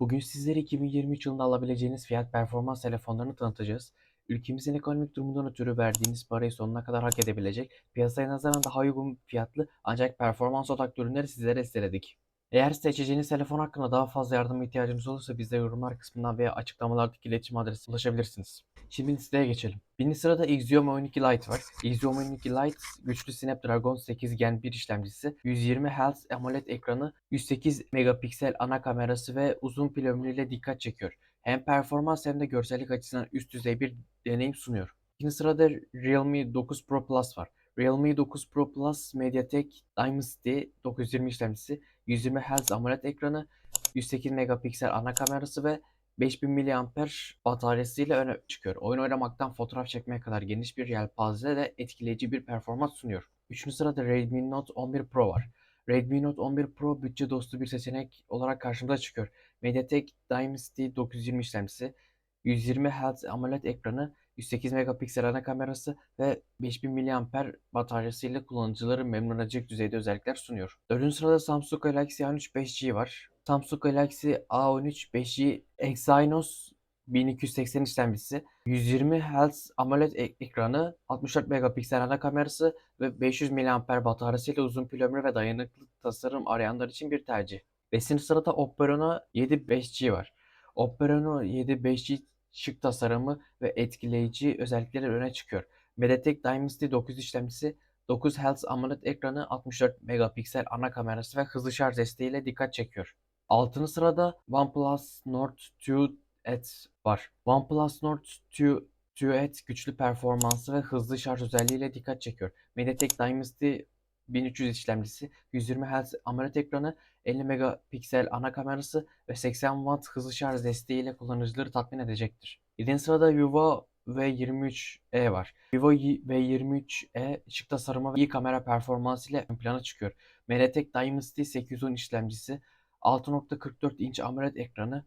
Bugün sizlere 2023 yılında alabileceğiniz fiyat performans telefonlarını tanıtacağız. Ülkemizin ekonomik durumundan ötürü verdiğiniz parayı sonuna kadar hak edebilecek, piyasaya nazaran daha uygun fiyatlı ancak performans odaklı ürünleri sizlere listeledik. Eğer seçeceğiniz telefon hakkında daha fazla yardıma ihtiyacınız olursa bize yorumlar kısmından veya açıklamalardaki iletişim adresine ulaşabilirsiniz. Şimdi listeye geçelim. Birinci sırada Xiaomi 12 Lite var. Xiaomi 12 Lite güçlü Snapdragon 8 Gen 1 işlemcisi, 120 Hz AMOLED ekranı, 108 megapiksel ana kamerası ve uzun pil ömrüyle dikkat çekiyor. Hem performans hem de görsellik açısından üst düzey bir deneyim sunuyor. İkinci sırada Realme 9 Pro Plus var. Realme 9 Pro Plus MediaTek Dimensity 920 işlemcisi, 120 Hz AMOLED ekranı, 108 megapiksel ana kamerası ve 5000 mAh bataryasıyla öne çıkıyor. Oyun oynamaktan fotoğraf çekmeye kadar geniş bir yelpazede de etkileyici bir performans sunuyor. Üçüncü sırada Redmi Note 11 Pro var. Redmi Note 11 Pro bütçe dostu bir seçenek olarak karşımıza çıkıyor. MediaTek Dimensity 920 işlemcisi, 120 Hz AMOLED ekranı, 108 megapiksel ana kamerası ve 5000 mAh bataryasıyla kullanıcıları memnun edecek düzeyde özellikler sunuyor. Dördüncü sırada Samsung Galaxy A13 5G var. Samsung Galaxy A13 5G Exynos 1280 işlemcisi, 120 Hz AMOLED ek- ekranı, 64 megapiksel ana kamerası ve 500 mAh bataryasıyla uzun pil ömrü ve dayanıklı tasarım arayanlar için bir tercih. Beşinci sırada Oppo Reno 7 5G var. Oppo Reno 7 5G şık tasarımı ve etkileyici özellikleri öne çıkıyor. MediaTek Dimensity 9 işlemcisi, 9 Hz AMOLED ekranı, 64 megapiksel ana kamerası ve hızlı şarj desteğiyle dikkat çekiyor. Altıncı sırada OnePlus Nord 2 Edge var. OnePlus Nord 2 2 Edge güçlü performansı ve hızlı şarj özelliğiyle dikkat çekiyor. MediaTek Dimensity 1300 işlemcisi, 120 Hz AMOLED ekranı, 50 megapiksel ana kamerası ve 80 Watt hızlı şarj desteğiyle kullanıcıları tatmin edecektir. 7. sırada Vivo V23e var. Vivo y- V23e şık tasarımı ve iyi kamera performansı ile ön plana çıkıyor. MediaTek Dimensity 810 işlemcisi, 6.44 inç AMOLED ekranı,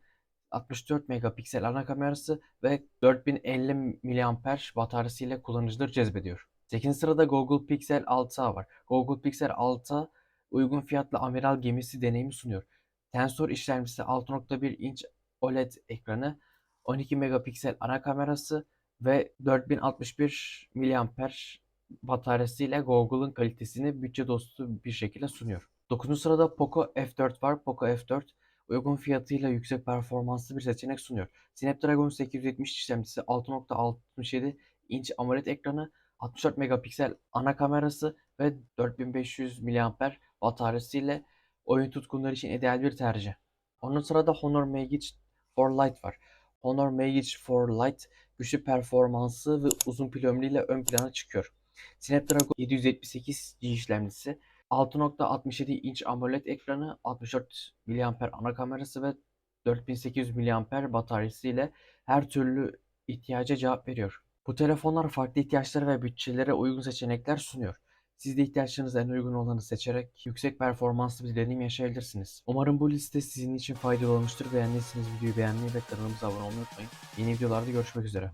64 megapiksel ana kamerası ve 4050 mAh bataryası ile kullanıcıları cezbediyor. 8. sırada Google Pixel 6a var. Google Pixel 6a uygun fiyatlı amiral gemisi deneyimi sunuyor. Tensor işlemcisi 6.1 inç OLED ekranı, 12 megapiksel ana kamerası ve 4061 mAh bataryası ile Google'ın kalitesini bütçe dostu bir şekilde sunuyor. 9. sırada Poco F4 var. Poco F4 uygun fiyatıyla yüksek performanslı bir seçenek sunuyor. Snapdragon 870 işlemcisi 6.67 inç AMOLED ekranı, 64 megapiksel ana kamerası ve 4500 mAh bataryası ile oyun tutkunları için ideal bir tercih. Onun sırada Honor Magic 4 Lite var. Honor Magic 4 Lite güçlü performansı ve uzun pil ömrüyle ön plana çıkıyor. Snapdragon 778 G işlemcisi, 6.67 inç AMOLED ekranı, 64 mAh ana kamerası ve 4800 mAh bataryası ile her türlü ihtiyaca cevap veriyor. Bu telefonlar farklı ihtiyaçlara ve bütçelere uygun seçenekler sunuyor. Siz de ihtiyaçlarınıza en uygun olanı seçerek yüksek performanslı bir deneyim yaşayabilirsiniz. Umarım bu liste sizin için faydalı olmuştur. Beğendiyseniz videoyu beğenmeyi ve kanalımıza abone olmayı unutmayın. Yeni videolarda görüşmek üzere.